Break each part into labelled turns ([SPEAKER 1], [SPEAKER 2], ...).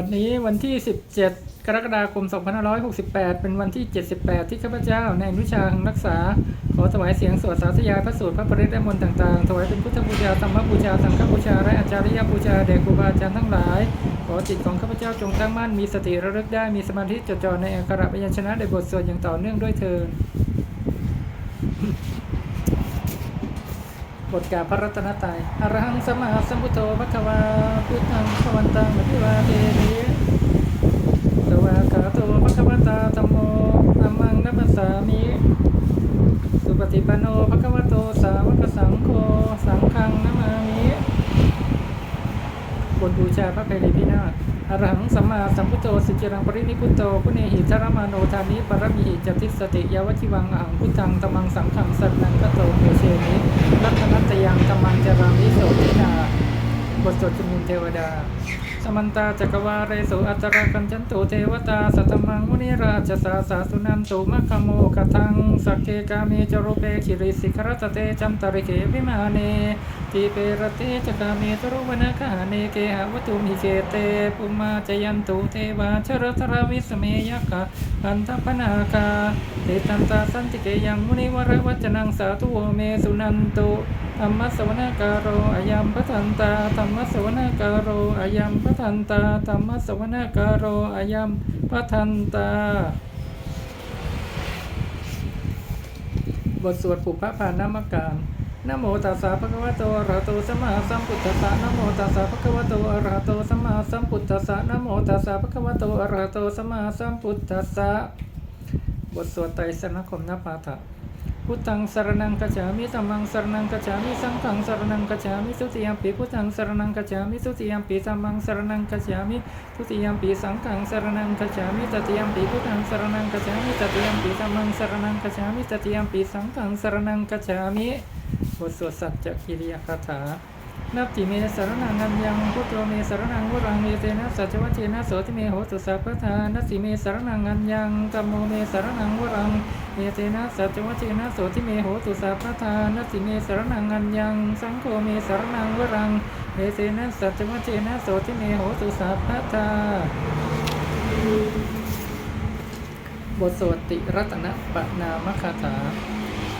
[SPEAKER 1] บัดนี้วันที่ 17 กรกฎาคม 2568 เป็นวันที่ 78 ที่ข้าพเจ้าในอนุชารักษา ขอถวายเสียงสวดสาธยายพระสูตรพระปริตและมนต์ต่างๆ ถวายเป็นพุทธบูชาธรรมบูชา สังฆบูชา และอาจาริยบูชาแด่ครูบาอาจารย์ทั้งหลาย ขอจิตของข้าพเจ้าจงตั้งมั่น มีสติระลึกได้ มีสมาธิจดจ่อในอักขระพยัญชนะในบทสวดอย่างต่อเนื่องด้วยเทิน บทกาพระรัตนตรัยอรหังสัมมาสัมพุทโธภควาพุทธังพวันตังอภิวาเทนิสวากาโตภควตาธัมโมธัมมังนัปสสามิสุปฏิปันโนภควโตสาวกสังโฆสังฆงนามามิ บูชาพระเพลิพินาศอรหังสัมมาสัมพุทโธสุจิรังปรินิพุโตพุเนหิธารมาโนธานิปรมิหิจติสติยาวชิวังอหังพุทธังตมังสังขังสัตนังกโตเมเชนิรัตนัตยังตมังจรามิโสตินาบทสวดจุมุนเทวดาสมันตาจักรวาเรสุอัตราคัญจันตุเทวตาสัตมังมุนิราชสาสาสุนันตุมัคคโมกทังสักเกกามีจรุเปคิริสิกรตเตจันตริเกวิมาเน ทีเปรเตจกามีตรุวนาคาเนเกหวตุมิเกเตปุมาจยันตุเทวาชรทรวิสเมยกะอันทปนาคาเตตันตาสันติเกยังมุนิวรวัจนังสาธุโวเมสุนันตุธรรมสวนาการโรอายัมปทันตาธรรมสวนาการโรอายัมปทันตาธรรมสวนาการโรอายัมปทันตาบทสวดปุพพะพานามการ นะโมตัสสะภะคะวะโตอะระหะโตสัมมาสัมพุทธัสสะนะโมตัสสะภะคะวะโตอะระหะโตสัมมาสัมพุทธัสสะนะโมตัสสะภะคะวะโตอะระหะโตสัมมาสัมพุทธัสสะบทสวดไตรสรณคมนปาฐะพุทธังสรนังกัจฉามิธัมมังสรนังกัจฉามิสังฆังสรนังกัจฉามิทุติยมปีพุทธังสรนังกัจฉามิทุติยมปีธัมมังสรนังกัจฉามิทุติยมปีสังฆังสรนังกัจฉามิตติยมปีพุทธังสรนังกัจฉามิตติยมปีธัมมังสรนังกัจฉามิตติยมปีสังฆังสรนังกัจฉามิ บทสวดสัจจกิริยคาถานับติเมสรนังอัญญังพุทโธเมสรนังวรังเอเตนะสัจวัจเจนะโสติเมโหตุสัพพทานัสสิเมสรนังอัญญังกัมโมเมสรนังวรังเอเตนะสัจวัจเจนะโสติเมโหตุสัพพทานัสสิเมสรนังอัญญัง สังโฆเมสรนังวรังเอเตนะสัจวัจเจนะโสติเมโหตุสัพพทาบทสวดติรัตนปนามคาถา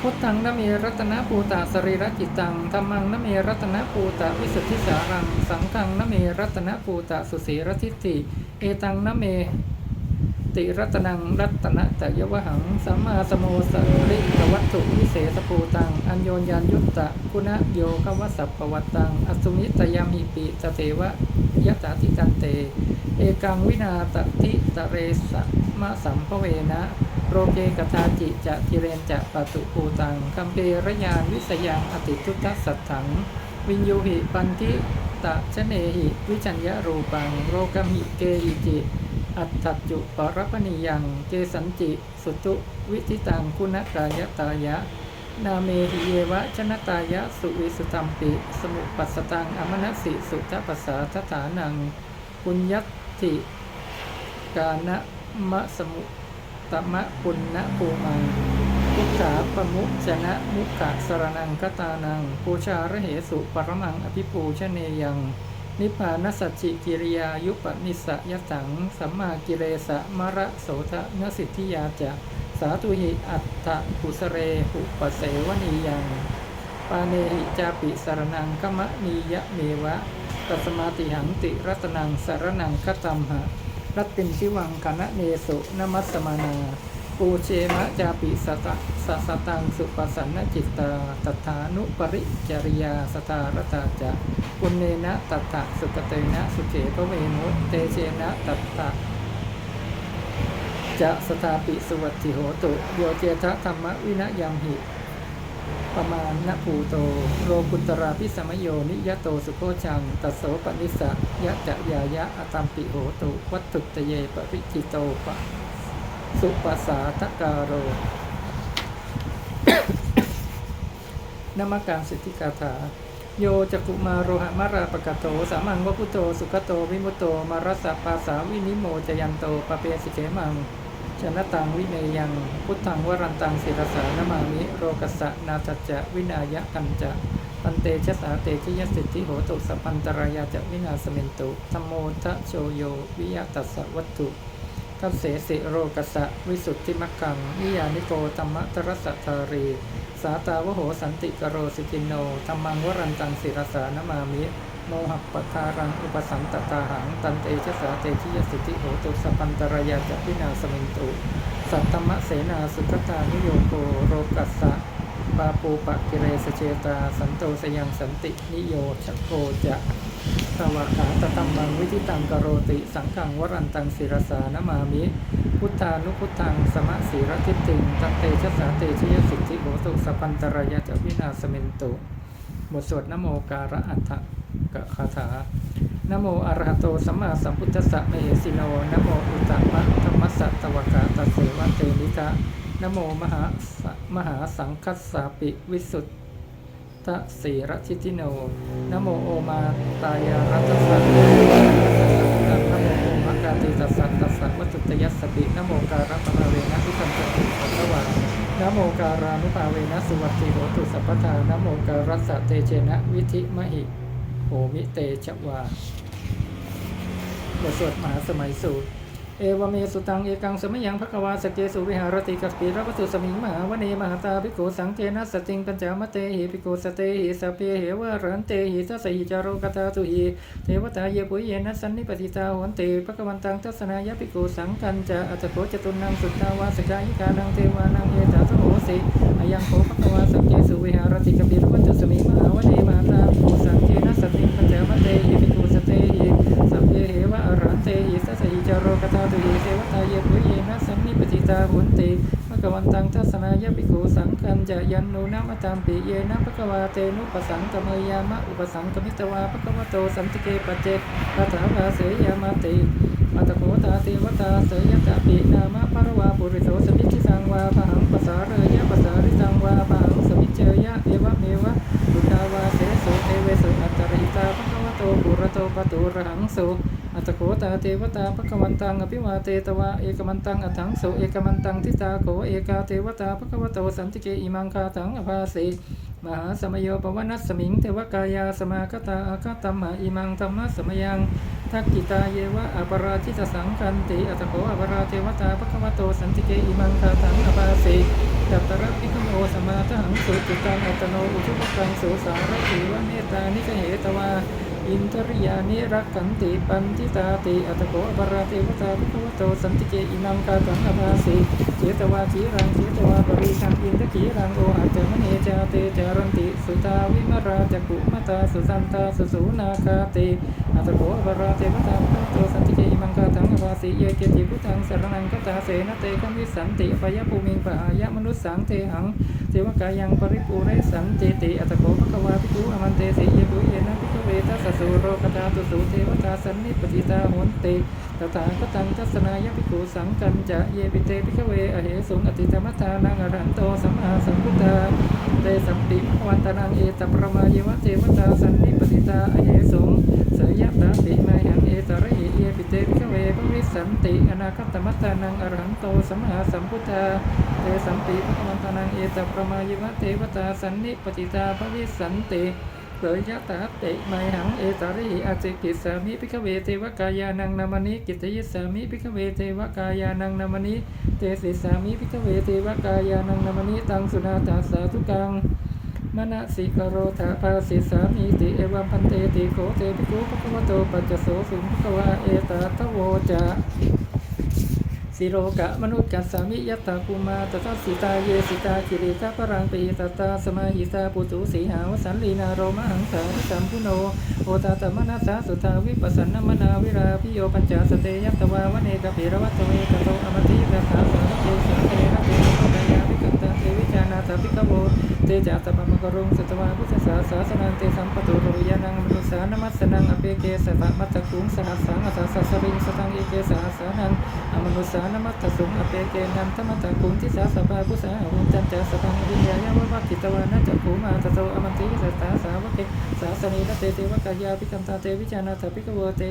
[SPEAKER 1] พุทธังนเมรัตนปูตาสรีรจิตตังธรรมังนเมรัตนปูตาวิสุทธิสารัง สังฆังนเมรัตนปูตาสุสีรทิฏฐิเอตังนเมติรัตนังรัตนะตยวหังสัมมาสโมสริกวัตถุวิเศษปูตัง อัญโยนยานยุตตะคุณโยกวสัพปวัตตัง อสุมิตยามิปิตเตวะยะตาติกันเต เอกังวินาตติตะเรสะมะสัมภเวนะ โรเกกทาจิจะทิเรนจะปตุปูตังคัมเปรยานวิสยังอติทุตสัตถัง วินยูหิปันทิตะชะเนหิวิจัญญารูปัง โรกมิเกหิจิ อัตถัจจุปรปนิยัง เกสัญจิ สุตุวิทิตังคุณกายตายะ นาเมหิเยวะชนะตายะสุวิสุตัมปิ สมุปัสตังอมนสิสุทปัสสาทฐานัง ปุญญัติกานะมะสมุ ตมะปุณณภูมังพุทธาปมุชนะมุขะสรนังคตานังปูชาระเหสุปรมังอภิปูชเนยัง นิพพานสัจจิกิริยายุปนิสสยสัง สัมมากิเลสะมระโสทะนสิทธิยาจะ สาธุหิอัตถะกุสเรหุปเสวนียัง ปาเนหิจาปิสารนังกมะนียะเมวะ ตัสมาติหังติรัตนังสารนังคตัมหะ รัตตินชิวังคณะเนสุนมัสมานาปูเชมะจาปิสตะสสตังสุปสันนจิตตาตถานุปริจริยาสตารตาจะปุณเนนะตัตถะสุกเตนะสุเขปเวนุเตเชนะตัตถะจะสถาปิสุวัตถิโหตุโยเจทะธรรมวินยามหิ ประมาณนภูโตโรกุตราพิสมโยนิยโตสุโคชัง ตัสโสปนิสะยะจะยายะอตัมปิโหตุ วัตถุตเยปริจิโตปะ สุปัสสาทการโรนมการสิทธิกาถา โยจักุมาโรหะมาราปกโต สามังวพุโต สุขโต วิมุโต มารัสสะปาสาวินิโมจยันโตปะเปสิเขมัง ชนะตังวิเนยัง พุทธังวรันตังศิรสานมามิโรกัสสะนาจัจจะวินายะกันจะปันเตชะสาเตชยสิทธิโหตุสัพพันตรายาจะวินาสเมนตุธรมโมทะโชโยวิยตัสสะวัตถุทัเสสิโรกัสะวิสุทธิมักขังนิยานิโกตัมมตรสสะทารี สาตาวโหสันติกโรสิกินโนธรรมังวรันตังศิรสานมามิ โมหัปทารังอุปสันตตาหัง ตันเตชะสาเตชิยสิทธิโหตุสัพพันตรายาจะพินาสมินตุ สัตตมะเสนาสุขตานุโยโกโรกัสสะปาปูปะกิเรสเจตา สันโตสยังสันตินิโยชโกจะสวากขาตตัมมังวิธิตังกโรติ สังฆังวรันตังศิรสานมามิ พุทธานุพุทธังสมะสีรทิติงตันเตชะสาเตชิยสิทธิโหตุสัพพันตรายาจะพินาสมินตุบทสวดนโมการะอัฏฐ กะคาถานโมอะรหะโตสัมมาสัมพุทธัสสะมเหสิโนนโมอุตตมะธรรมสสะตวกาตเสวะเตนิกะนโมมหามหาสังคัสสาปิวิสุทธสีรชิติโนนโมโอมาตายารัตสัตนโมโอมะกาติตัสสะตัสสะวัตุตยัสสปินโมการะปะภาเวนะทิคันติปัสสวะนโมการานุภาเวนะสุวัตติโหตุสัพพทานโมการัสสะเตเจนะวิธิมหิ โอมิเตชวาบทสวดมหาสมัยสูตร เอวเมสุตัง เอกังสมัยังภควาสเกสุวิหารติกัสปีรวัตุสมิงมหาวเนมหาตาภิกขุสังเกนัสติงปัญจามเตหิภิกขุสเตหิสพเพเหวะรันเตหิทัสสหิจารุกตาตุหิเทวตาเยปุยเยนัสันนิปติตาโหนเตภควันตังทัศนายภิกขุสังกันจะอัตโกจตุนังสุตตาวาสกายิกานังเทวานังเอตาสโหสิอายังโคภควาสเกสุวิหารติกัสปีร มาตามปิเยนะภควาเตนุปสังกเมยามะอุปสังกมิตวาภควโตสันติเกปเจปัฏฐาภาเสยามาติอัตโกตาเทวตาเสยตาปินามะภรวาปุริโสสมิจิสังวาพหังปสาเรยะปสาริสังวาพหังสมิจเจยะเอวะเมวะบุตาวาเสสุเอเวสุอัตตริตาภควโตปุระโตปะตุระหังสุ ตโกตาเทวตาภควันตังอภิวาเตตวะเอกมันตังอัถังโสเอกมันตังทิตาโขเอกาเทวตาภควโตสันติเกอิมังคาตังอภาสีมหาสมโยปวนัสสมิงเทวกายาสมาคตาอาคาตัมมาอิมังธรรมะสมยังทักกิตาเยวะอปราชิตสังคันติอัตโกอปราเทวตาภควโตสันติเกอิมังคาตังอภาสีดัตตระพิคโมสมาทหังสุติตังอัตโนอุชุปกังสุสารติวะเมตตานิกเหตวา อินทริยานิรักขันติปันทิตาติอัตโกอปราเทวตาภิกขวโตสันติเกอิมังกาตังอภาสีเจตวาจีรังเจตวาปริชังอินทกีรังโออาจมณีจาเตจารันติสุตาวิมราจักุมตาสุสันตาสุสูนาคาติอัตโกอปราเทวตาภิกขวโตสันติเกอิมังกาตังอภาสีเยเกติพุทธังสรนังคตาเสนเตกัมวิสันติปยภูมิงปะอายะมนุสสังเทหังเทวกายังปริปูเรสันเจติอัตโกภควาภิกขุอมันเตสิเยปุเยนะภิกขเวทัสสุโรกตาตุสุเทวตาสันนิปติตาโหนติตถาคตังทัศนายภิกขุสังกันจะเยปิเตภิกขเวอเหสุงอติธรรมทานังอรันโตสัมมาสัมพุทธาเตสัมปิวันตนังเอตประมาเยวะเทวตาสันนิปติตาอเหสุงเสยตาติมาหังเอตระหิเยปิเตภิกขเวภวิสันติอนาคตมัตตานังอรันโตสัมมาสัมพุทธาเตสัมปีพระวันตานังเอตประมายวะเทวตาสันนิปติตาภวิสันติ เสยยะตาเตไมหังเอตาริหิอาเจกิสามิพิกเวเทวกายานังนามณิกิตยิสามิพิกเวเทวกายานังนามณิเตสิสามิพิกเวเทวกายานังนามณิตังสุนาตาสาธุกังมณสิกโรธาภาสิสามิติเอวัมพันเตติโกเตปิโกภควโตปัจจโสสุภควาเอตาทโวจะ สิโรกะมนุษย์กัสสามิยัตตาภูมาตัสสิตาเยสิตาคิริตาปรังปีตตาสมาหิตาปุตุสีหาวสันลีนาโรมหังสาริสัมพุโนโอตาตมนัสสาสุทาวิปัสสนมนาวิราพิโยปัญจสเตยัตตวาวเนกปิรวัตเวตโตอมติกถาสารเกสาเตระเตโตกายาวิกัตตเต วิจานาตาภิกโวเตจัตตปะมะกรุงสัตวาพุทธสาสาสนันเตสัมปตุโรยานังมนุสานมัสสนังอเปเกสตมัตตคุงสหัสสังอัสสะสริงสตังเอเกสหัสานังอมนุสานมัตถสุงอเปเกนันทมัตตคุงทิสาสปากุสาหุนจันจาสตังวิญญายวะวัคิตวานะจักขุมาตโตอมันติสัตตาสาวกเกสาสนีนเตเตวกายาภิกัมตาเตวิจานาถปิกโวเต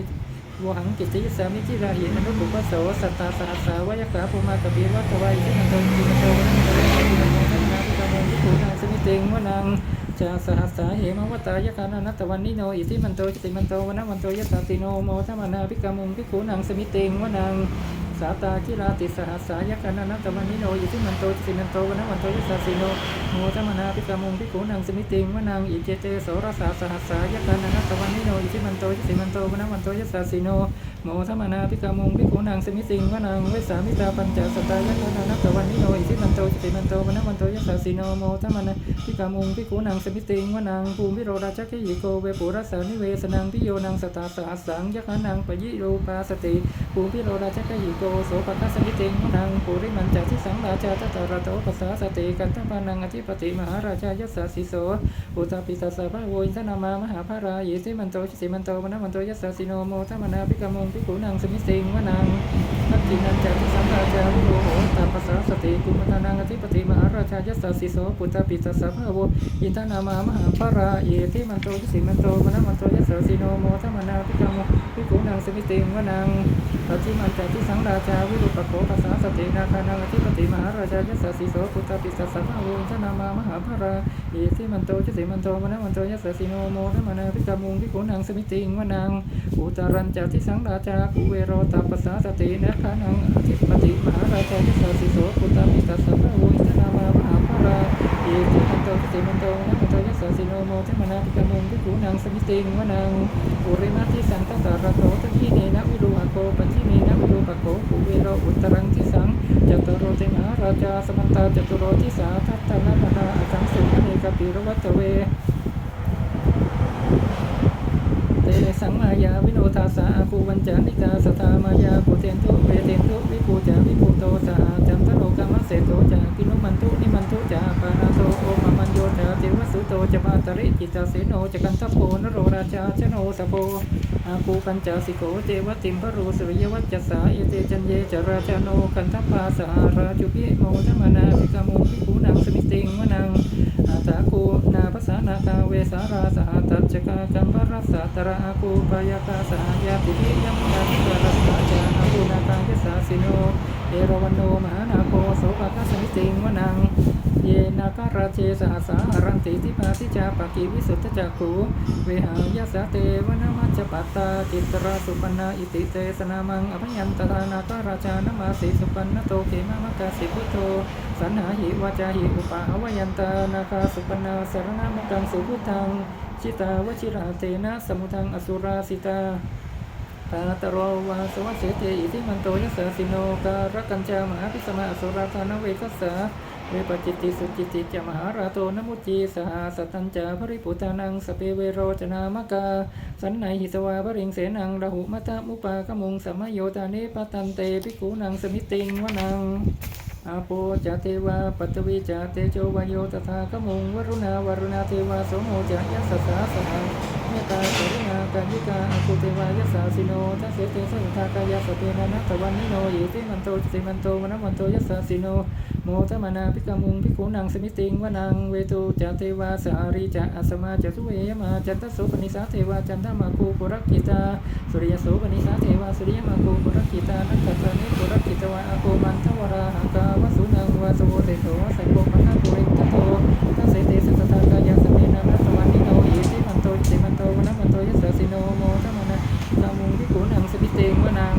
[SPEAKER 1] วหังกิติยสามิจิราหิอนุปุปโสสัตตาสหัสสาวยกขาภูมากบีวัตวายสิมันโตจิมันโตวัน ภูนางสมิติงวนังจาสหัสสาเหมวตายกานานัตวันนิโนอิทิมันโตจิติมันโตวันมันโตยสสิโนโมทมนาพิกามุงวิภูนางสมิติงวนังสาตากิราติสหัสสายกานานัตวันนิโนอิทิมันโตจิติมันโตวันมันโตยสสิโน โมทมนาพิกามุงวิภูนางสมิติงวนังอิเจเตโสรสาสหัสสายกานานัตตวันนิโนอิทิมันโตจิติมันโตวันมันโตยสสิโนโมทมนาพิกามุงพิกุนางสมิติงวนางเวสามิตาปัญจสตายะนานัตตวันนิโนอิทิมันโตจิติมันโตวนะมันโตยสสสิโนโมทมนาพิกามุงพิกุนางสมิติงวนางภูมิโรราชกิยิโกเวปุรัสานิเวสนังพิโยนางสตาสาสังยคะนนางปยิโรปาสติภูมิโรราชกิยิโกโสปัสสมิติงวนางปุริมันจทิสังราชาตตระโตปัสสาสติกันตปานังอธิปติมหาราชายสสสิโสอุตปิตัสสะพระโวยทนามามหาภารายิทิมันโตจิติมันโตวนะมันโตยสสสิโนโมทมนาพิกามงพิกุนางสมิติงวนางนักจินันจทิสังราชาวิโรโหตาปัสสาสติกุมตานังอธิปติมหาราชายสสสิโสปุตตปิตัสสะพระโวอินทนามามหาภารายิทิมันโตจิติมันโตวนะมันโตยสสสิโนโมทมนาพิกามงพิกุนางสมิติงวนางปฏิมันจทิสังราชาวิรุปโขภาษาสตินาคานังอธิปติมหาราชายสสสิโสปุตตปิสัสสะภะโวทนามมามหาภาราอิสิมันโตจิติมันโตมนะมันโตยสสสิโนโมทมนาพิกามุงพิกุนังสมิติงวนังอุตารันจาทิสังราชากุเวโรตปัสสาสตินะคานังอธิปติมหาราชายสสสิโสปุตตปิสัสสะภะโวทนามา มหาภาราอิสิมันโตจิติมันโตมนะ สสสิโนโมทิมนาพิกมุงพิกุนังสมิติงวนังอุริมาทิสันตตระโตตทีเนนะวิรุหโกปัญญิเนนะวิรุปโขกุเวโรอุตรังทิสังจตุโรติมหาราชาสมันตาจตุโรทิสาทัตตนานานาอสังสุขเนกปิรวัตเวเตสังมายาวิโนทาสาอาภูวันจานิกาสทามายาปุเทนทุเริจิตาเสโนจะกันทโพนโรราชาชโนสโพอาภูปัญจสิโกเทวติมพรูสุริยวัจจสาเยเตจันเยจราชาโนกันทปาสหาราจุพิโมทมนาภิกามุภิกูนังสมิติงวนังอาตาคูนาภาษานาคาเวสาราสหตัจจกากัมภรัสสะตระอาคูปายากาสหายาติพิยัมนาทิกรัสสะจาอาคูนาคังยสาสิโนเอรวันโนมหานาโคโสภคัสมิติงวนัง เยนาคาราเชสหสารันติทิปาทิจาปกิวิสุทธจักขุเวหายาสเตวนามัจปัตตาจิตราสุปันนาอิติเตสนามังอภยันตทานาคาราชานามาสีสุปันนโตเขมามกาสิพุทโธสันหาหิวาจาหิอุปาหวยันตานาคาสุปันนาสารนามกังสุพุทังชิตาวชิราเตนะสมุทังอสุราสิตาตาตโรวาสวัสเสเตอิทิมันโตยสสสิโนการกัญจามหาพิสมาอสุราธานเวกัสสะ เวปจิตติสุจิตติจมหาราโตนมุจีสหสัตตัญจาภริปุตานังสเปเวโรจนามกา สันไหนหิสวาภริงเสนังระหุมัตตมุปากมุงสมโยตานิปตันเตปิกูนังสมิติงวนัง อาโปจาเทวาปัตตวิจาเตโจวายโยตถาคมุงวรุณาวรุณาเทวาโสโมจายัสสาสหังเมตตาสรุณาการยิกาอาคุเทวายัสสาสิโนทัสเสเตสัทธากายาสเปนานัตตวันนิโนยิติมันโตจิติมันโตมนมันโตยัสสาสิโนโมทมนาพิกามุงพิกุนังสมิติงวนังเวตุจาเทวาสารีจาอัสมาจตุเวยมาจันทโสปนิสาเทวาจันทมาคูปุรักกิตาสุริยโสปนิสาเทวาสุริยมาคูปุรักกิตานักขตานิปุรักกิตวาอาโกมันทวราหากาวสุนังวาสุโวเตโสสัยโกปันนาปุริตโตทัสเสเตสัตตากายาสเมนานัตตวันนิโนอิติมันโตจิติมันโตวนะมันโตยัสสะสิโนโมทัมนาพิกามุงพิกุนังสมิเตงวนัง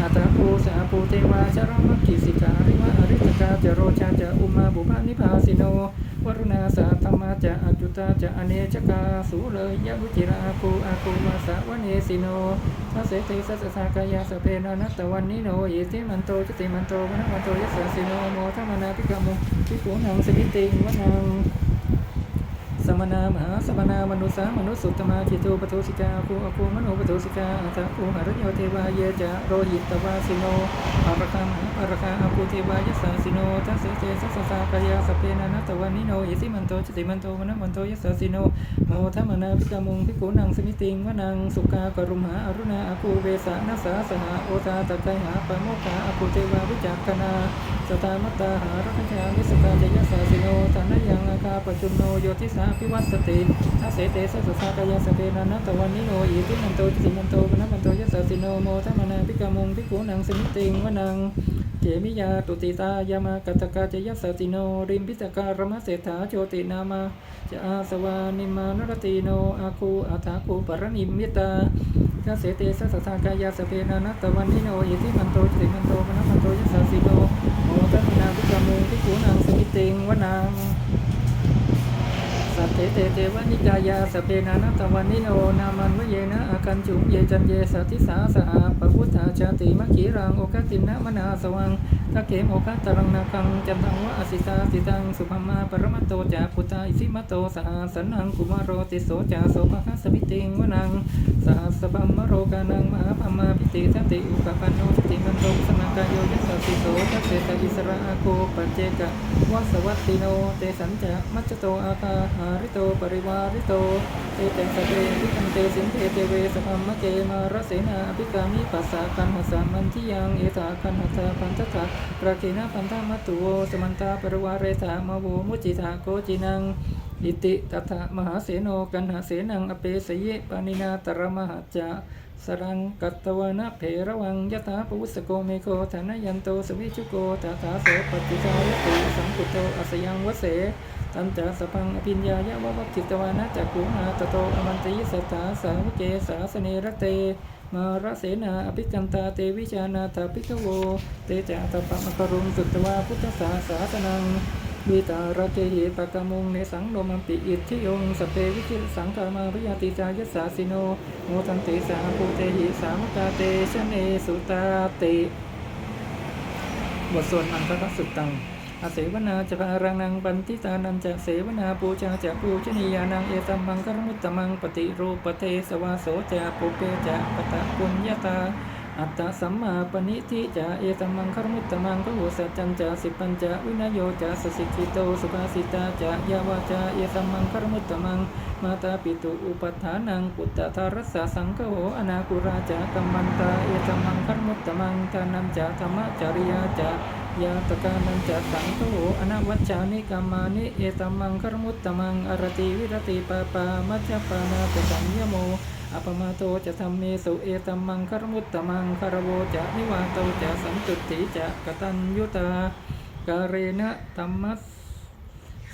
[SPEAKER 1] อาตาภูสาภูเทวาชรมัคคิสิการิวะอริตกาจโรชาจะอุมาบุพานิพาสิโนวรุณาสาธรรมาจะอจุตาจะอเนจกาสูเลยยะวุจิราคูอาคูมาส สิโนทัสเสติสัสสากายาสเพนานัตตวันนิโนอิติมันโตจติมันโตวนะมันโตยัสสิโนโมทัมนาพิกามุพิกุนังสมิติงวนัง มณามหาสมณามนุสามนุสุตมาจิตุปทุสิกาภูอภูมโนปทุสิกาอัตถภูหรโยเทวาเยจะโรหิตตวาสิโนอารคามหาอารคาอภูเทวายสสาสิโนทัสเสเตสัสสากายาสเพนานัตวันนิโนอิสิมันโตจติมันโตวนะมันโตยสสาสิโนโมทมนาพิกามุงพิกุนังสมิติงวนังสุกากรุมหาอรุณาอภูเวสานัสสาสหาโอตาตะไคหาปโมกขาอภูเทวาวิจักขณาสตามัตตาหารักขจามิสกาจยสาสิโนตานยังอาคาปจุนโนโยติสาภิวัตสติทัสเสเตสัสสะกายาสเปนานัตตวันนิโนอิติมันโตจิติมันโตปนัมันโตยัสสสิโนโมทัมมานาภิกามุงภิกขุนังสมิติงวนังเจมิยาตุติตายามากัตกาจยัสสิโนริมพิตการมะเศรษฐาโจตินามาจะอาสวานิมานรติโนอาคูอาถาคูปรณิมิตาทัสเสเตสัสสะกายาสเปนานัตตวันนิโนอิติมันโตจิติมันโตปนัมันโตยัสสสิโนโมทัมมานาภิกามุงภิกขุนังสมิติงวนัง สัพเพเตเตวนิกายาสเพนานัตวันนิโนนามันวะเยนะอาคันจุงเยจันเยสัติสาสหาปพุทธาชาติมัคคีรังโอกาตินะมนาสวังตะเกมโอกาตรังนาคังจันทังวะอสิตาติตังสุภมาปรมัตโตจาพุตตาอิสิมตโตสหสันนังกุมารโรติโสจาโสภคสมิติงวนังสหสพัมมโรกานังมหาพมาพิติสติอุปปันโนสติมันโตสม กายโยยัสสิโสทัสเสตอิสระอาโกปัจเจกะวัสวัตติโน เตสัญจะมัจจโตอาคาหาริโตปริวาริโต เตเตสเตพิคันเตสินเตเตเวสพัมมะเกมารเสนาอภิกามิปัสสะกันหัสามันทิยังเอตาคันหัตาพันทะประเกนะพันธมัตุโวสมันตาปริวาเรสามโวมุจิตาโกจินังอิติตถามหาเสโนกันหาเสนังอเปสเยปานินาตรมหาจา สรังกัตตวนะเพระวังยะถาปวุสโกเมโกธนยันโตสวิชุโกตถาโสปฏิจายติสังกุโตอสยังวเสตันจาสพังอภิญญายะวะวัจิตวานะจักขุนาตโตอมันติสตตาสาวเกสาสเนรเตมาระเสนาอภิกันตาเตวิชานาถาภิกขโว เตจาตปะมะกรุงสุตวาพุทธศาสาสนัง วิตาระเจหิปะกมุงในสังโมัมปิอิทธิยงสเปวิจิสังกามาพยาติจายัสสาสิโนโมทันติสาภูเตหิสามกาเตชะเนสุตาติบทสวดมังคลสุตตังอาเสวนาจะพารังนังปันติตานันจะเสวนาปูจาจะปูชนียานังเอตัมมังครมุตตมังปฏิรูปเทสวาโสจะปุเปจะปะตะปุญญาตา อัตตสัมมาปณิทิจะเอตัมังคารมุตตมังพระโหสัจจันจะสิปัญจะวินโยจะสสิกิโตสุภาสิตาจะยาวาจะเอตัมังคารมุตตมังมาตาปิตุอุปัฏฐานังปุตตะทารัสสะสังฆโหอนาคุราจะกัมมันตาเอตัมังคารมุตตมังทานันจะธรรมจริยาจะยาตกานันจะสังฆโหอนาวัจจานิกามานิเอตัมังคารมุตตมังอรติวิรติปาปามัจจปานาปสัญญโม อปมาโตจะธรรมเมสุเอตัมมังคารมุตตมังคารโวจะนิวาโตจะสันตุติจะกตัญยุตากาเรนะธรรมัส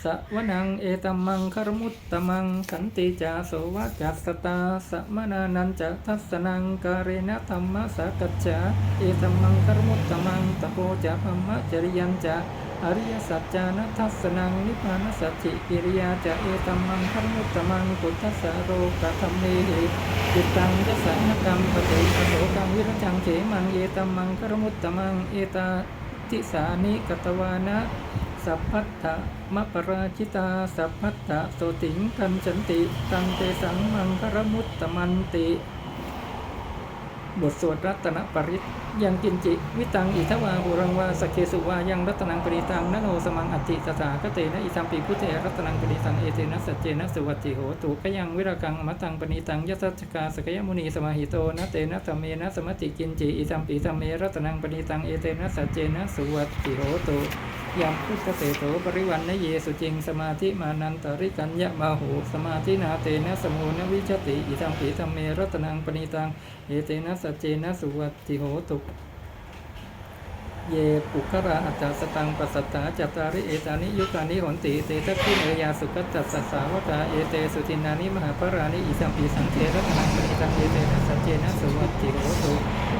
[SPEAKER 1] สะวนังเอตัมมังคารมุตตมังขันติจาโสวะจัสตาสมนานันจะทัสนังกาเรนะธรรมสกัจจาเอตัมมังคารมุตตมังตโปจะพัมมะจริยันจะ อริยสัจจานัทัสนังนิพพานสัจจิกิริยาจะเอตัมมังคารมุตตมังปุทธัสสะโรกะธรรมเมหิจิตตังยสังกรรมปฏิอโศกังวิรจังเขมังเอตัมมังคารมุตตมังเอตาทิสานิกตวานะสัพพัทธะมะปราชิตาสัพพัทธะโสติงคันฉันติตังเตสังมังคารมุตตมันติ บทสวดรัตนปริตยังกินจิ วิตังอิทวาบุรังวาสเคสุวายังรัตนังปริตังนโนสมังอัติตถาคเตนะอิสัมปิพุทเทรัตนังปริตังเอเตนะสัจเจนะสุวัติโหตุกยังวิรกังอมตังปณิตังยสัจกาสกยมุนีสมาหิโตนะเตนะธรรมเมนะสมติกินจิอิสัมปิธรรมเมรัตนังปณิตังเอเตนะสัจเจนะสุวัติโหตุ ยามพุทธเตโสปริวันนเยสุจิงสมาธิมานันตริกัญญะมาหูสมาธินาเตนะสมุนวิชติอิสัมปิธรรมเมรัตนังปณิตังเอเตนะสัจเจนะสุวัติโหตุ เยปุคระอัจจสตังปัสสัตาจัตตาริเอตานิยุคานิหนติเตทัพพิเนยาสุกัจจัสสสาวกาเอเตสุทินานิมหาปรานิอิสัมปีสังเทระนังปณิตังเอเตนะสัจเจนะสุวัตติโหตุ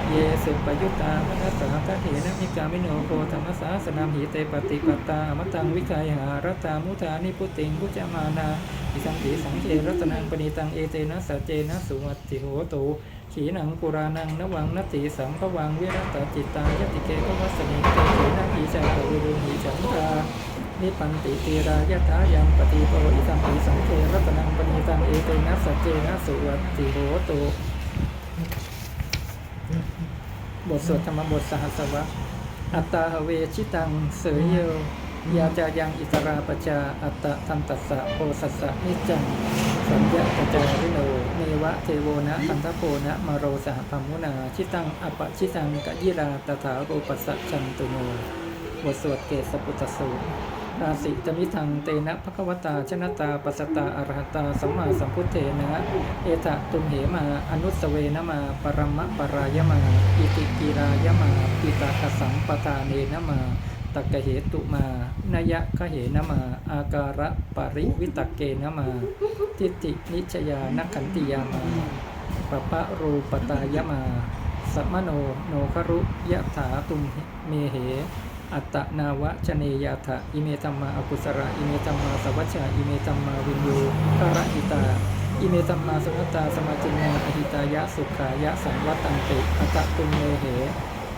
[SPEAKER 1] เยสุปยุตตามนัสสาทเถนะมิกามิโนโคธรรมสาสนามหิเตปฏิปตาอมตังวิกายหารัตามุทานิพุติงพุจจามานาอิสัมปีสังเทรัตนังปณิตังเอเตนะสัจเจนะสุวัตติโหตุ ขีหนังปุรานังนวังนัติสัมภวังเวรัตจิตตายติเกภวัสนิเตขีนาอีจังกวิรุหิฉันทานิปันติตีรายะถายังปฏิโปอิสัมปิสังเทรัตนังปณิตังเอเตนะสัจเจนะสุวัติโหตุบทสวดธรรมบทสหัสวะอัตตาเวชิตังเสยโย ยาจายังอิตราปจาอัตตะทันตัสสะโพสัสสะนิจจังสัญญาปจาริโนเนวะเทโวนะคันทโพนะมโรสหพัมมุนาชิตังอปะชิตังกะยิราตถาโรปัสสะจันตุโนบทสวดเกศปุตตสูตรราสิตมิทังเตนะภควตาชนะตาปัสตาอรหัตตาสัมมาสัมพุทเทนะเอตะตุมเหมา อนุสเวนะมา ปรมะปรายมา อิติกิรายมา ปิตากสังปทาเนนะมา ตักกะเหตุมานยะกะเหนมา อาการะปริวิตักเกนมา ทิฏฐินิชยานักขันติยามาปะปะรูปตายมาสัมมโนโนครุยะถาตุมเมเห อัตตนาวะชเนยาถะอิเมตัมมาอกุสระอิเมตัมมาสวัชชาอิเมตัมมาวินยูกระหิตาอิเมตัมมาสุขตาสมาจินาอหิตายะสุขายะสังวัตันติอัตตตุมเมเห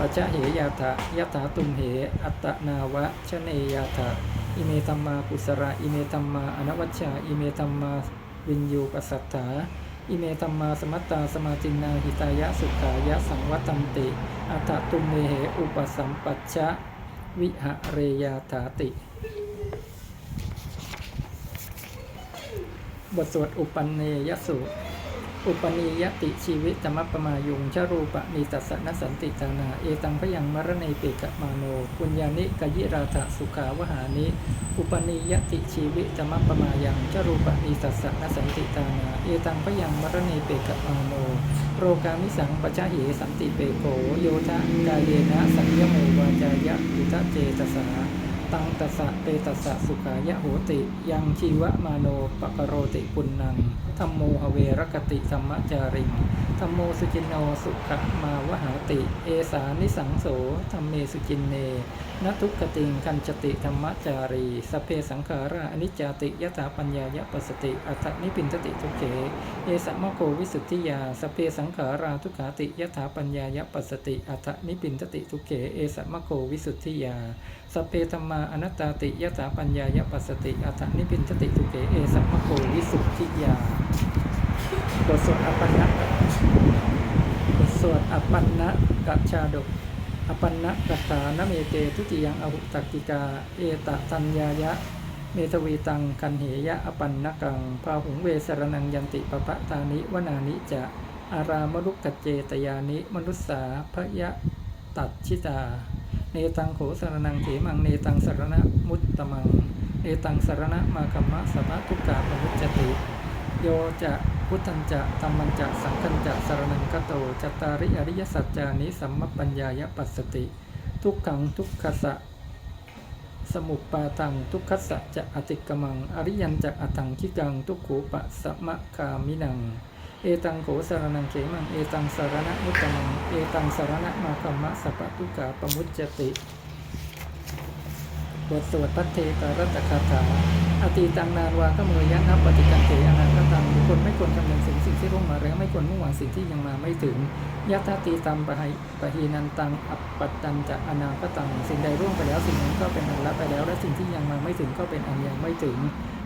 [SPEAKER 1] ปัจจเหยาถะยถาตุมเห อัตนาวะชเนยาถะอิเมตัมมากุสระอิเมตัมมาอนวัชชาอิเมตัมมาวินยูปสัตถาอิเมตัมมาสมัตตาสมาจินาหิตายะสุขายะสังวัตันติ อัตตตุมเมเหอุปสัมปัชชะวิหะเรยาถาติ บทสวดอุปันเนยสูตร อุปนิยติชีวิตธรรมปมายุงชารูปนิตัสสนสันติตานา เอตังพยังมรณเปกะมาโนปุญญานิกยิราถสุขาวหานิ อุปนิยติชีวิตธรรมปมายังชารูปนิตัสสนสันติตานา เอตังพยังมรณเปกะมาโน โรกามิสังปชะเหสันติเปโกโยทะกายเยนะสัญญโมวาจายะอุทะเจตสาตังตสสะเตตสสะสุขายะโหติ ยังชีวมาโนปปโรติปุณนัง ธรรมโมหเวรกติธรรมจาริงธรรมโมสุจินโนสุขมาวหาติ เอสานิสังโสธรรมเมสุจินเนนทุกขติงคันจติธรรมจารีสเพสังขาราอนิจจติยถาปัญญายะปสติ อัตนิปินทติทุเขเอสมโกวิสุทธิยาสเพสังขาราทุกขาติยถาปัญญายะปสติ อัตนิปินทติทุเขเอสมโกวิสุทธิยาสเพธรรมาอนัตตาติยถาปัญญายปสติ อัฏฐนิพินทติทุเกเอสัมมโกวิสุทธิยาบทสวดอปันนะบทสวดอปันนะกัจชาดกอปันนะกัตตานเมเตทุติยังอหุตักกิกา เอตตัญญายะ เมทวีตังกันเหยะอปันนะกังพาหุงเวสรนังยันติปปะตานิวนานิจะ อารามรุกขเจตยานิมนุสสาพยะตัดชิตา เนตังโขสรนังเขมังเนตังสรณะมุตตมัง เนตังสรณะมาคัมมะสัพพะทุกกาปมุจจติ โยจะพุทธันจะธรรมันจะสังฆันจะสารนังกโตจตตาริอริยสัจจานิสัมมปัญญายปัสสติ ทุกขังทุกขสะสมุปปาตังทุกขสะจะอติกมัง อริยันจะอตังคิกัง ทุกขูปะสมะคามินัง เอตังโขสารนังเขมัง เอตังสารณะมุตตมัง เอตังสารณะมาคัมมะสัพพะทุกกาปมุจจติบทสวดพัทเทตรัตคาถา อตีตังนานวาก็เมยยะนับปฏิกันเถอนันตตังบุคคลไม่ควรคำนึงถึงสิ่งที่ร่วงมาแล้วไม่ควรมุ่งหวังสิ่งที่ยังมาไม่ถึงยะตาตีตัมปะไหปะหีนันตังอัปปัตตันจะอนาคตังสิ่งใดร่วงไปแล้วสิ่งนั้นก็เป็นอันละไปแล้ว และสิ่งที่ยังมาไม่ถึงก็เป็นอันยังไม่ถึง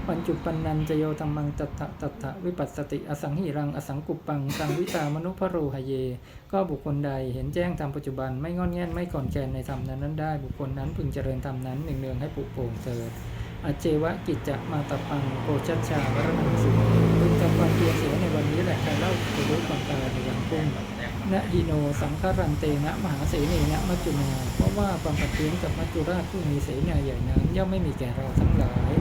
[SPEAKER 1] ปัญจุปันนันจโยธรรมังตัตถะตัตถะวิปัสสติอสังหิรังอสังกุปปังตังวิตามนุพโรหเย ก็บุคคลใดเห็นแจ้งธรรมปัจจุบันไม่งอนแง่นไม่ก่อนแกนในธรรมนั้นนั้นได้ บุคคลนั้นพึงเจริญธรรมนั้นหนึ่งเนืองให้ปุโปร่งเถิด อเจวะกิจจะมาตปังโกชัชชาวรนังสุพึงทำความเพียรเสียในวันนี้แหละใครเล่าจะรู้ความตายในวันพรุ่งนะหิโนสังฆรันเตนะมหาเสนีนะมัจจุนาเพราะว่าความขัดแย้งกับมัจจุราชผู้มีเสนาใหญ่นั้นย่อมไม่มีแก่เราทั้งหลาย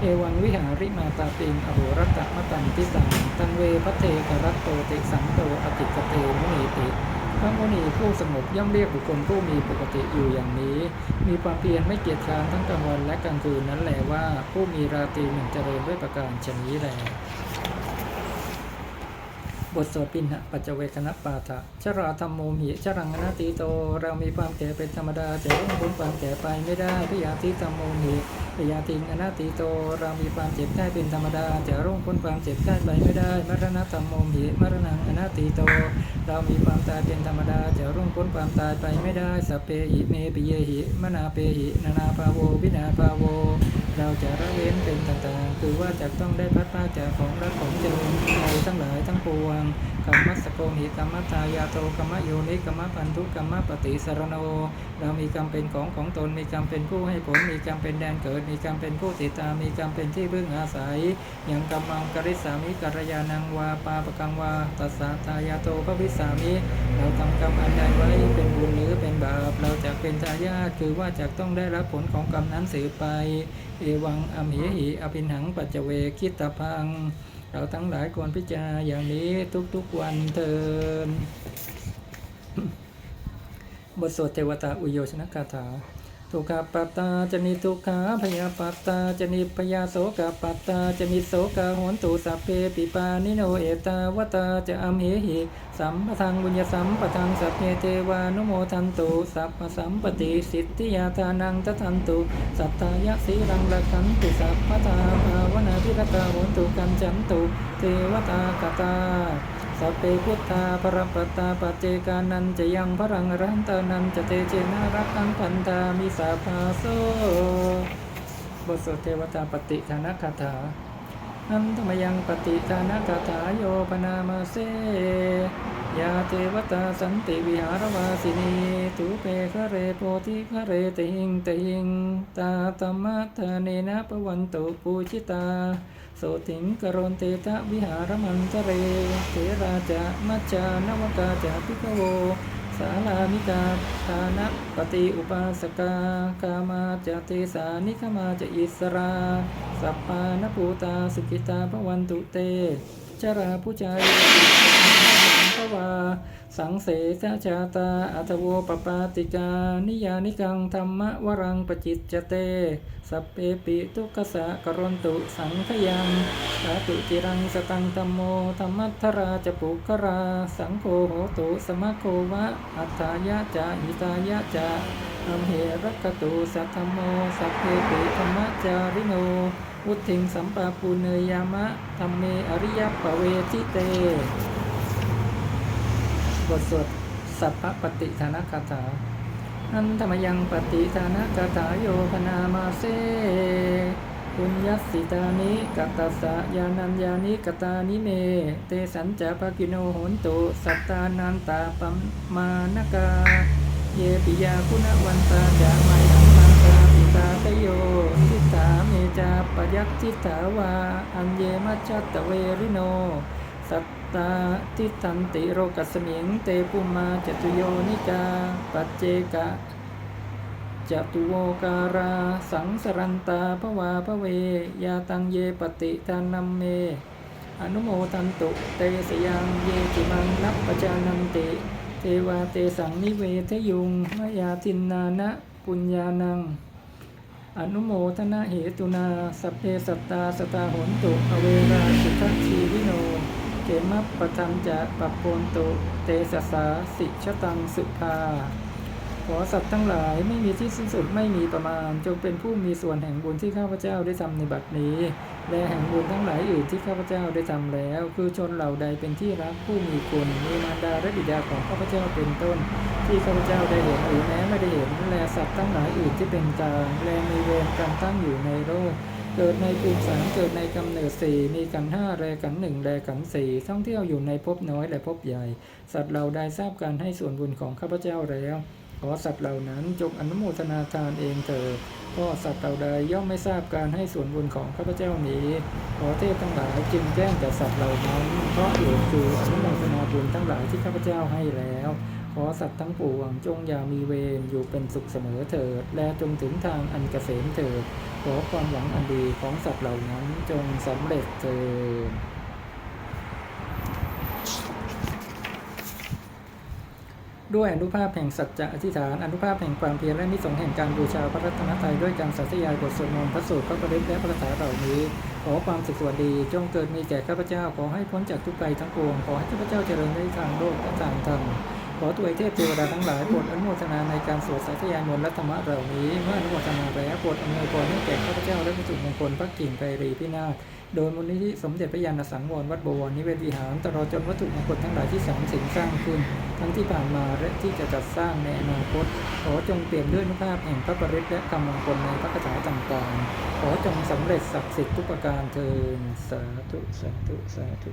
[SPEAKER 1] เอวังวิหาริมาตาปิงอโหรัตตมตันติตังตันเวพระเทกรัตโตติสังโตอติกเตมุนีติ พระมุนีผู้สงบย่อมเรียกบุคคลผู้มีปกติอยู่อย่างนี้ มีความเพียรไม่เกียจคร้านทั้งกลางวันและกลางคืนนั้นแหละว่าผู้มีราตรีหนึ่งเจริญด้วยประการชนี้แล บทสวดปินหะปัจเวคณปาฐะชราธรรมโมหิชรังนาติโต เรามีความแก่เป็นธรรมดาจะร่วงพ้นความแก่ไปไม่ได้พยาติธรรมโมหิพยาติงอนาติโต เรามีความเจ็บไข้เป็นธรรมดาจะร่วงพ้นความเจ็บไข้ไปไม่ได้มรณะธรรมโมหิมรณังอนาติโต เรามีความตายเป็นธรรมดาจะร่วงพ้นความตายไปไม่ได้สเพหิเมปิเยหิมนาเปหินานาภาโววินาภาโว เราจะละเว้นเป็นต่างๆ คือว่าจะต้องได้พัดพาจากของรักของเจริญใจทั้งหลายทั้งปวงกรรมัสโกหิกรรมตายาโตกรรมโยนิกรรมพันธุกรรมปฏิสารโนเรามีกรรมเป็นของของตนมีกรรมเป็นผู้ให้ผลมีกรรมเป็นแดนเกิด มีกรรมเป็นผู้ติดตามมีกรรมเป็นที่พึ่งอาศัยอย่างกรรมังกริสามิกัลยานังวาปาปกังวาตัสสะทายาโตภวิสามิเราทำกรรมอันใดไว้เป็นบุญหรือเป็นบาปเราจะเป็นเป็นทายาทคือว่าจะต้องได้รับผลของกรรมนั้นสืบไปเอวังอมเหหิอภินหังปัจเวคิตพัง เราทั้งหลายควรพิจารณาอย่างนี้ทุกๆวันเทินบทสวดเทวตาอุโยชนคาถา ทุกขปัตตาจะนิทุกขาพยาปัตตาจะนิพยาโสกปัตตาจะนิโสกหนตุสัพเพปิปานิโนเอตาวตาจะอัมเหหิสัมปทังบุญญสัมปทังสัพเพเทวานุโมทันตุสัพพสัมปติสิทธิยาทานังตทันตุสัตตายะสีรังละขันตุสัพพทาภาวนาพิรตาหนตุกัญจันตุเทวตากตา สัพเพพุทธาพระปตาปัจเจกานันจะยังพรังรันตานันจะเตเจนารักขังพันธามิสาภาโซบทสวดเทวตาปฏิทานคาถานันทมยังปฏิทานคาถาโยปนามาเสยาเทวตาสันติวิหารวาสินีตุเปคะเรโพธิคะเรติหิงติหิงตาตมัทะเนนะปวันตุปูชิตา โสติงกรณเตตะวิหารมันตเรเถราจะมัจจานวกาจะพิกโว สาลามิกาทานปฏิอุปาสกากามาจะเตสานิขมาจะอิสรา สัพพานภูตาสุกิตาพวันตุเต จราผู้ใจายภวา สังเสสชาตาอัตโวปปาติกา นิยานิกังธรรมวรังปจิจจเต สัพเพปิทุกขสะกรณตุสังขยังสาตุจิรังสตังธรรมโมธรรมัทธราจปุกรา สังโฆโหตุสมะโควะ อัฏฐายะจะหิตายะจะอัมเหรักตุสัทธมโม สัพเพปิธรรมจาริโนวุทิงสัมปาปูเนยยามะธรรมเมอริยปเวทิเต บทสวดสัพพปฏิทานคาถาอันธรรมยังปฏิทานคาถาโยพนามาเซปุญญสิตานิกัตตสะยานัญญานิกตานิเม เตสัญจะภกิโนโหนตุสัตตานันตาปัมมานกา เยปิยาคุณวันตาจามายังมาตาปิตาตโยทิตาเมจาปยักทิตาวา อัญเยมัจจตเวริโน สัตตาทิทันติโรกัสเมิงเตปุมาจตุโยนิกา ปัจเจกะจตุโวการา สังสรันตาภวาภเวยาตังเยปฏิทานัมเม อนุโมทันตุเตสยังเยติมังนับปจานันติเทวาเตสังนิเวทยุงมยาทินนานะปุญญานัง อนุโมทนาเหตุนาสัพเพสัตตาสตาหนตุอเวราสุขชีวิโน เกมัปปทันจะปปโปนตุเตสสาสิชตังสุภาขอสัตว์ทั้งหลายไม่มีที่สิ้นสุดไม่มีประมาณ จงเป็นผู้มีส่วนแห่งบุญที่ข้าพเจ้าได้ทำในบัดนี้ และแห่งบุญทั้งหลายอื่นที่ข้าพเจ้าได้ทำแล้ว คือชนเหล่าใดเป็นที่รักผู้มีคุณมีมารดาและบิดาของข้าพเจ้าเป็นต้น ที่ข้าพเจ้าได้เห็นหรือแม้ไม่ได้เห็นและสัตว์ทั้งหลายอื่นที่เป็นกลางและมีเวรกรรมตั้งอยู่ในโลก เกิดในภูมิสามเกิดในกำเนิดสี่มีกันห้าแรกันหนึ่งแรกันสี่ท่องเที่ยวอยู่ในภพน้อยและภพใหญ่ สัตว์เหล่าใดทราบการให้ส่วนบุญของข้าพเจ้าแล้ว ขอสัตว์เหล่านั้นจงอนุโมทนาทานเองเถิดเพราะสัตว์เหล่าใดย่อมไม่ทราบการให้ส่วนบุญของข้าพเจ้านี้ ขอเทพทั้งหลายจึงแจ้งแก่สัตว์เหล่านั้นเพราะเหตุคืออนุโมทนาบุญทั้งหลายที่ข้าพเจ้าให้แล้ว ขอสัตว์ทั้งปวงจงอย่ามีเวรอยู่เป็นสุขเสมอเถิด และจงถึงทางอันเกษมเถิด ขอความหวังอันดีของสัตว์เหล่านั้นจงสำเร็จเถิดด้วยอนุภาพแห่งสัจจะอธิษฐานอนุภาพแห่งความเพียรและนิสงแห่งการบูชาพระรัตนตรัยด้วยการสัตยายบทสวดมนต์พระสูตรพระปริตและพระคาถาเหล่านี้ ขอความสุขสวัสดี จงเกิดมีแก่ข้าพเจ้าขอให้พ้นจากทุกข์ภัยทั้งปวงขอให้ข้าพเจ้าเจริญได้ทางโลกและทางธรรม ขอตัวเทพเทวดาทั้งหลายโปรดอนุโมทนาในการสวดสาธยายมนต์และธรรมะเหล่านี้ เมื่ออนุโมทนาแล้วโปรดอำนวยพรให้แก่ข้าพเจ้าและพระสุมงคลพระกิ่งไกรรีพินาศโดยมูลนิธิสมเด็จพระยาณสังวรวัดบวรนิเวศวิหารตลอดจนวัตถุมงคลทั้งหลายที่สามสิ่งสร้างขึ้น ทั้งที่ผ่านมาและที่จะจัดสร้างในอนาคต ขอจงเปลี่ยนด้วยนุภาพแห่งพระปริตและกำมงคลในพระคาถาต่างๆ ขอจงสำเร็จศักดิ์สิทธิ์ทุกประการเทินสาธุสาธุสาธุ